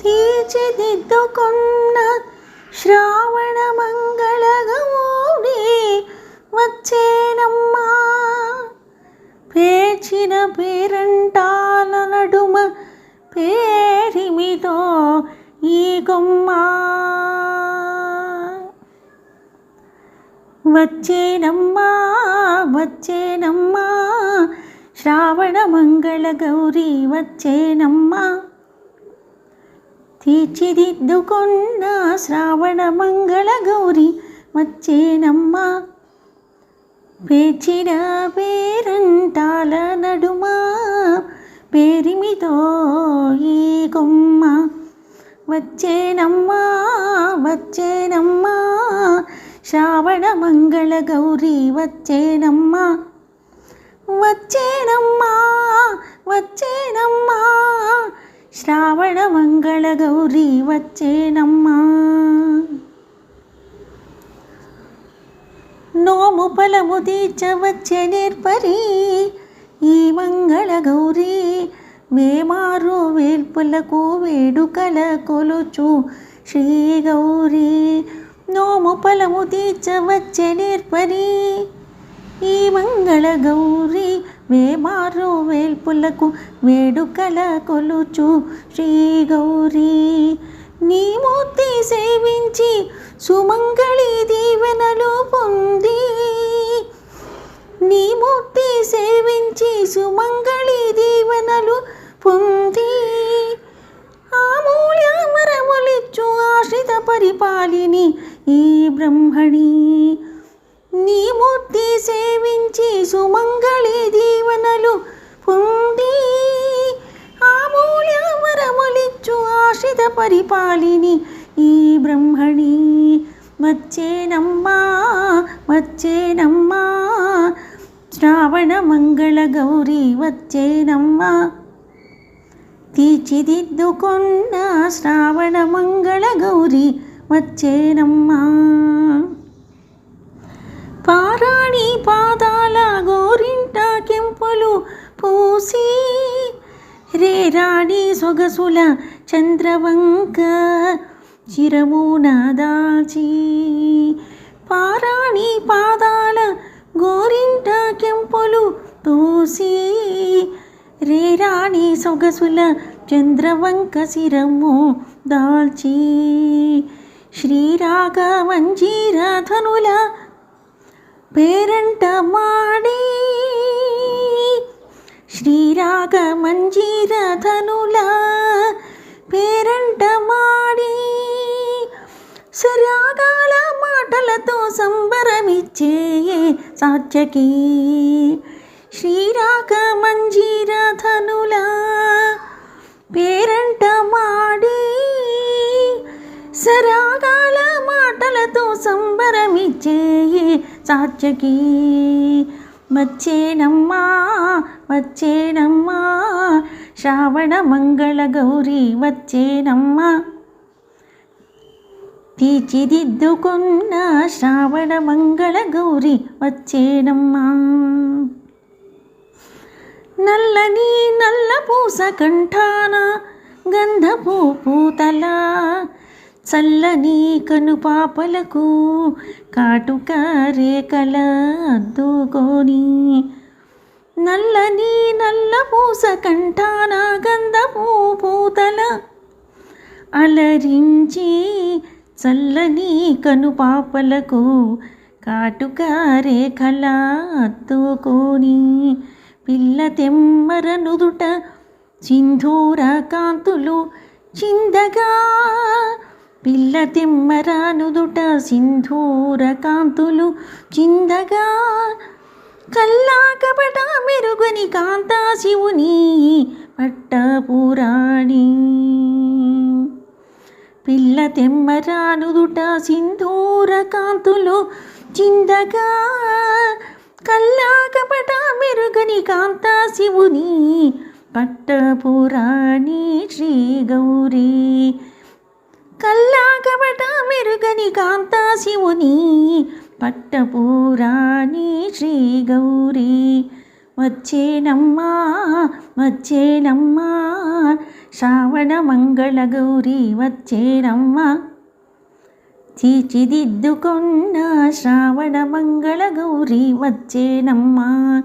తీర్చిదిద్దుకున్న శ్రావణ మంగళ వచ్చేనమ్మా పేర్చిన పేరంటాల నడుమ పేరిమితో ఈ కొమ్మ వచ్చేనమ్మా వచ్చేనమ్మా శ్రావణ మంగళ గౌరీ వచ్చేనమ్మా తీర్చిదిద్దుకున్న శ్రావణ మంగళ గౌరి వచ్చేనమ్మ పేర్చిన పేరంటాల నడుమా పేరిమితో ఈ కొమ్మ. వచ్చేనమ్మా వచ్చేనమ్మా శ్రావణ మంగళ గౌరీ వచ్చేనమ్మా. వచ్చేనమ్మా వచ్చేనమ్మా శ్రావణ మంగళ గౌరీ వచ్చేనమ్మా. నోము ఫలము తీర్చవచ్చే నేర్పరి ఈ మంగళ గౌరీ. వేమారు వేల్పులకు వేడుకల కొలుచు శ్రీ గౌరీ. నోము ఫలము తీర్చవచ్చే నేర్పరి ఈ మంగళ గౌరీ. వేమారు వేల్పులకు వేడుకల కొలుచు. శ్రీ గౌరీ నీ మూర్తి సేవించి సుమంగళి దీవెనలు పొంది. నీ మూర్తి సేవించి సుమంగళి దీవెనలు పొంది. ఆమూల్యమరములిచ్చు ఆశ్రిత పరిపాలిని ఈ బ్రహ్మణి. నీ మూర్తి సేవించి సుమంగళి ఆశలు పొంది ఆమూల్యమరములిచ్చు ఆశిత పరిపాలిని. ఈ బ్రహ్మణి వచ్చేనమ్మా వచ్చేనమ్మా శ్రావణ మంగళ గౌరీ వచ్చేనమ్మా. తీర్చిదిద్దుకున్న శ్రావణ మంగళ గౌరీ వచ్చేనమ్మా. పారాణి పాదాలు పూసి రేరాణి సొగసుల చంద్రవంక చిరమున దాచి. పారాణి పాదాల గోరింట కెంపులు తోసి రేరాణి సొగసుల చంద్రవంక శిరము దాల్చి. శ్రీరాగ మంజీరధనుల పేరంట మాడి శ్రీరాగ మంజీరధనుల పేరంట మాడి. సరాగాల మాటలతో సంబరమిచ్చే సాధ్యకి? శ్రీరాగ మంజీరధనుల పేరంట మాడి. సరాగాల మాటలతో సంబరమిచ్చే సాధ్యకి? వచ్చేనమ్మా వచ్చేనమ్మా. శ్రావణ మంగళ గౌరీ వచ్చేనమ్మా. తీర్చిదిద్దుకున్న శ్రావణ మంగళ గౌరీ వచ్చేనమ్మా. నల్లని నల్ల పూస కంఠాన గంధపు పూతల చల్లని కను పాపలకు కాటుక రేఖల అద్దుకొని నల్లని నల్ల పూస కంఠాన గంధపు పూతల అలరించి చల్లని కను పాపలకు కాటుక రేఖల అత్తుకొని పిల్ల తెమ్మర నుదుట సింధూర కాంతులు చిందగా పిల్ల తెమ్మర నుదుట సింధూర కాంతులు చిందగా కల్లా కపట మెరుగని కాంతా శివుని పట్టపురాణి. పిల్ల తెమ్మరానుదుట సింధూర కాంతులు చిందగా కల్లా కపట మెరుగని కాంతా శివుని పట్టపురాణి శ్రీ గౌరీ. కల్లా కపట మెరుగని కాంతా శివుని పట్టపూరాణి శ్రీ గౌరీ. వచ్చేనమ్మా వచ్చేనమ్మా. శ్రావణ మంగళ గౌరీ వచ్చేనమ్మా. తీర్చిదిద్దుకున్న శ్రావణ మంగళ గౌరీ వచ్చేనమ్మా.